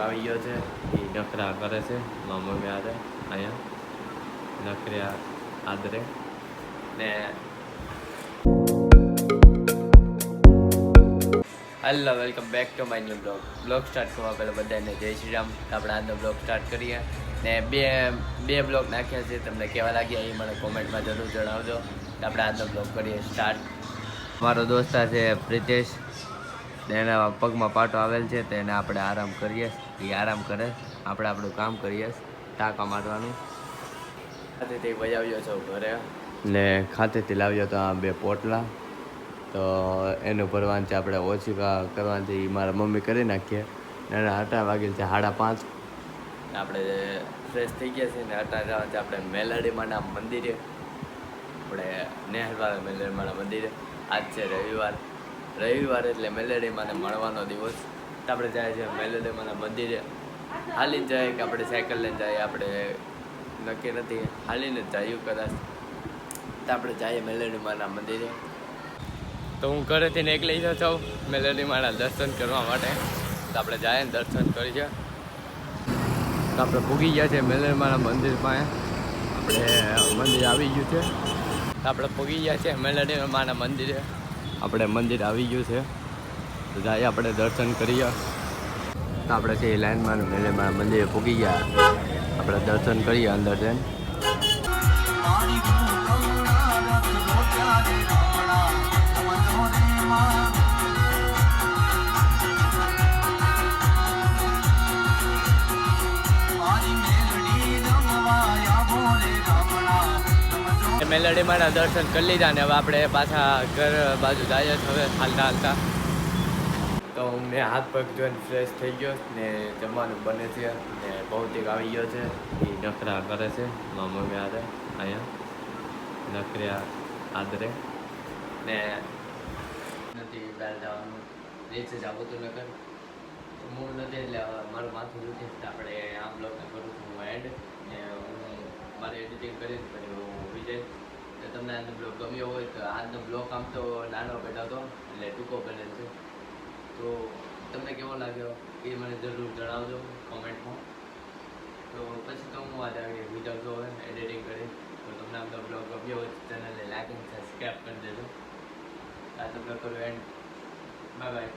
આવી ગયો છે. એ નખરા કરે છે. મમ્મી આરે અહીંયા. નખર્યા આદરે. ને hello welcome back to my new blog blog start કરવા પહેલાં બધાને જય શ્રી રામ. આપણે આજનો બ્લોગ સ્ટાર્ટ કરીએ. ને બે બે બ્લોગ નાખ્યા છે. તમને કેવા લાગ્યા એ મને કોમેન્ટમાં જરૂર જણાવજો. આપણે આજનો બ્લોગ કરીએ સ્ટાર્ટ મારો દોસ્ત છે પ્રિતેશ. એના પગમાં પાટો આવેલ છે. તેને આપણે આરામ કરીએ. એ આરામ કરે. આપણે આપણું કામ કરીએ. ટાંકા મારવાનું. ખાતેથી બજાવ્યો છો ઘરે? ને ખાતેથી લાવ્યો તો આ બે પોટલા. તો એનું ભરવાનું છે આપણે ઓછી કા- કરવાનું છે એ મારા મમ્મી કરી નાખીએ. ને એના વાગે વાગેલ છે સાડા પાંચ. આપણે ફ્રેશ થઈ ગયા છીએ ને જવાનું છે આપણે મેલડીમાંના મંદિરે. આપણે નેહરવાળા મેલડીમાંના મંદિરે. આજ છે રવિવાર. રવિવાર એટલે મેલેડીમાંને મળવાનો દિવસ. આપણે જાય છે મેલેડીમાંના મંદિરે. હાલીને જાય કે આપણે સાયકલ લઈને જાય, આપણે નક્કી નથી. હાલીને જ જઈએ કદાચ. તો આપણે જઈએ મેલેડીમાંના મંદિરે. તો હું ઘરેથી નીકળી ગયો છું મેલેડી માળા દર્શન કરવા માટે. તો આપણે જઈએ ને દર્શન કરી છે. તો આપણે પૂગી ગયા છે મેલેડી માળા મંદિર પાસે. આપણે મંદિર આવી ગયું છે. આપણે પૂગી ગયા છે મેલેડી માના મંદિરે. આપણે મંદિર આવી ગયું છે. તો જાય આપણે દર્શન કરીએ. તો આપણે છે લાઈનમાં મેલેડી મંદિરે પૂગી ગયા. આપણે દર્શન કરીએ અંદર જઈને. મેલડી માના દર્શન કરી લીધા ને હવે આપણે પાછા ઘર બાજુ જઈએ હવે હાલતા હાલતા. તો મેં હાથ પગ જોઈને ફ્રેશ થઈ ગયો ને જમવાનું બને છે ને ભૌતિક આવી ગયો છે. એ નખરા કરે છે મારા મમ્મી આરે અહીંયા. નખર્યા આદરે. ને નથી બહાર જવાનું. નીચે જવું તો નકર. મૂળ નથી એટલે મારું માથું નથી આપણે આમ બ્લોગ કરું છું એડ ને હું મારે એડિટિંગ કરીને પછી હું વિજય તો તમને આજનો બ્લોગ ગમ્યો હોય તો આજનો બ્લોગ આમ તો નાનો બેઠો હતો એટલે ટૂંકો બને છે તો તમને કેવો લાગ્યો એ મને જરૂર જણાવજો કોમેન્ટમાં. તો પછી તો હું આજે આગળ વિચારતો હોય એડિટિંગ કરી. તો તમને આપણો બ્લોગ ગમ્યો હોય તો ચેનલને લાઈક અને સબસ્ક્રાઈબ કરી દેજો. આ તો બ્લોગ કરું એન્ડ બાય બાય